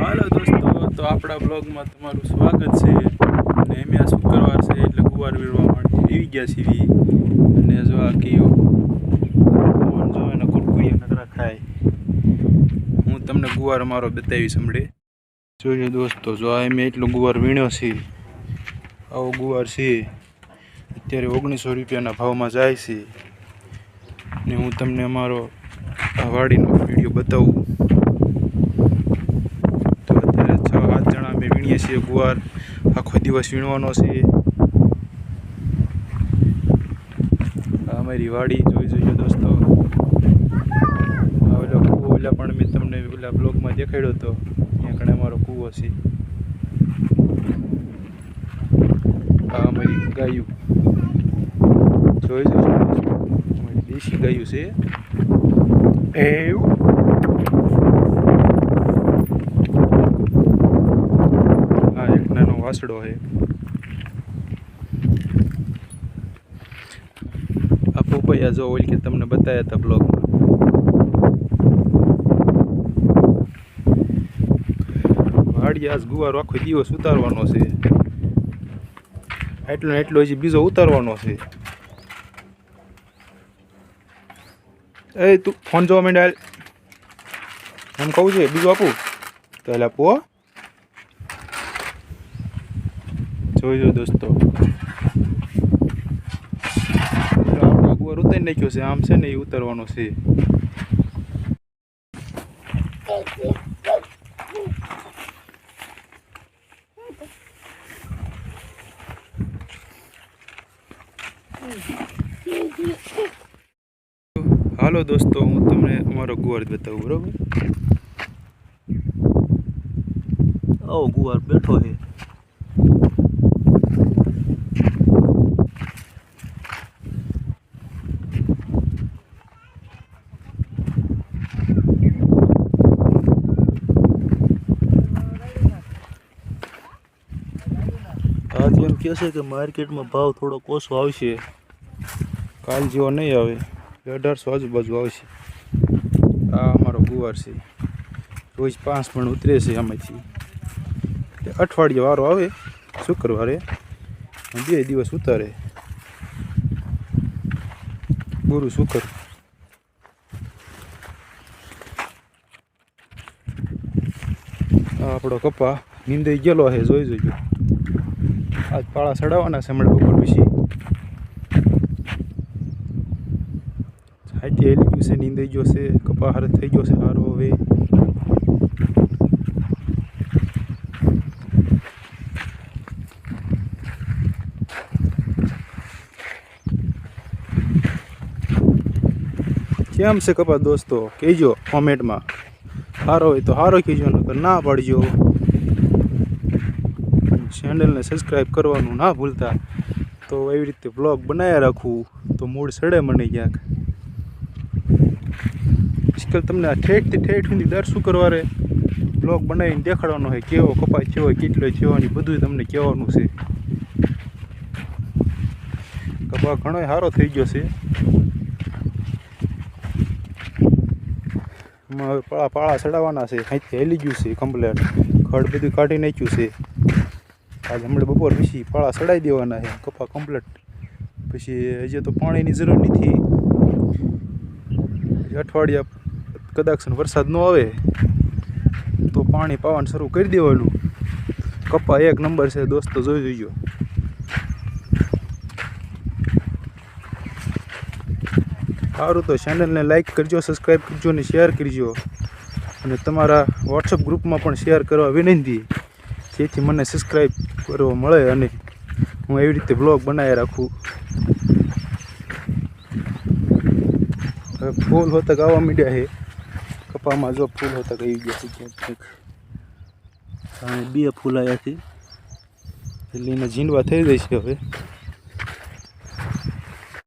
હાલો દોસ્તો, તો આપણા બ્લોગમાં તમારું સ્વાગત છે. અને એમ આ શુક્રવાર છે, એટલે ગુવાર વીરવા માટે આવી ગયા છીએ અને જો આ કયો જો એને કુરકુરી નકરા ખાય હું તમને ગુવાર મારો બતાવીશ હમણે. જોઈએ દોસ્તો, જો આ મેં એટલો ગુવાર વીણ્યો છે. આવો ગુવાર છે. અત્યારે ઓગણીસો રૂપિયાના ભાવમાં જાય છે. ને હું તમને અમારો આ વાડીનો વીડિયો બતાવું તો અત્યારે છ સાત જણા અમે વીણીએ છીએ ગુવાર. આખો દિવસ વીણવાનો છે. અમારી વાડી જોઈ જોઈએ દોસ્તો. ઓલો કૂવો ઓલા પણ મેં તમને ઓલા બ્લોગમાં દેખાડ્યો હતો. ત્યાં કણે અમારો કૂવો છે. આ અમારી ગાયું. જોઈ જોઈએ. અમારી દેશી ગાયું છે. એવું આ એક નાનો વાસડો છે આ પોપૈયા જો ઓલ કે તમને બતાવ્યા હતા બ્લોગમાં વાડી ગુવારો આખો દિવસ ઉતારવાનો છે. એટલો એટલો હજી બીજો ઉતારવાનો છે. એ તું ફોન જોવા માંડ્યા એમ કહું છે, બીજું આપું? તો એટલે આપો હો. જોઈજો દોસ્તો આપણો અગવાર ઉતારી નાખ્યો છે આમ છે ને એ ઉતારવાનો છે હાલો દોસ્તો હું તમને અમારો ગુવાર બતાવું બરોબર આવો ગુવાર બેઠો છે આજ એમ કહે છે કે માર્કેટમાં ભાવ થોડો ઓછો આવશે. કાલ જેવો નહીં આવે. અઢારસો આજુબાજુ આવશે. આ અમારો ગુવાર છે. રોજ પાંચ પણ ઉતરે છે આમાંથી. અઠવાડિયે વારો આવે, શુક્રવારે બે દિવસ ઉતારે. ગુરુ શુક્ર. આપણો કપા નીંદાઈ ગયેલો છે જોઈ જોજો. આજ પાળા ચડાવવાના છે હમણાં બપોર પછી. હાથી હેલી ગયું છે નીંદાઈ ગયો છે કપા હારે થઈ ગયો છે સારો હવે. કેમ છે કપા દોસ્તો? કહેજો કોમેન્ટમાં સારો હોય તો સારો કહેજો, નકર ના પાડજો. ચેનલને સબસ્ક્રાઈબ કરવાનું ના ભૂલતા, તો એવી રીતે બ્લોગ બનાવ્યા રાખવું તો મૂડ સડે મને ક્યાંક. આજકાલ તમને આ ઠેઠથી ઠેઠ સુધી દર શુક્રવારે બ્લોગ બનાવીને દેખાડવાનો હોય, કેવો કપાસ થયો હોય કેટલો થયો ને બધું તમને કહેવાનું છે. કપા ઘણો સારો થઈ ગયો છે. પાળા પાળા ચડાવવાના છે અહીંથી હેલી ગયું છે કમ્પ્લેટ ખડ બધું કાઢી નાખ્યું છે. આજે હમણાં બપોર પછી પાળા ચડાવી દેવાના છે, કપા કમ્પ્લીટ પછી હજી તો પાણીની જરૂર નથી. અઠવાડિયા કદાચ વરસાદ ન આવે, તો પાણી પાવાનું શરૂ કરી દેવાનું. કપા એક નંબર છે, દોસ્તો જોઈ જોઈજો સારું તો ચેનલને લાઈક કરજો સબસ્ક્રાઈબ કરજો અને શેર કરજો. અને તમારા વોટ્સઅપ ગ્રુપમાં પણ શેર કરવા વિનંતી. જેથી મને સબસ્ક્રાઈબ કરવા મળે અને હું એવી રીતે બ્લોગ બનાવી રાખું. હવે ફૂલ હોતક આવવા માંડ્યા છે. કપામાં જો ફૂલ હોતક આવી ગયા છે ક્યાંક ક્યાંક. અને બે ફૂલ આવ્યા છે. એટલે એને ઝીંડવા થઈ જાય છે હવે.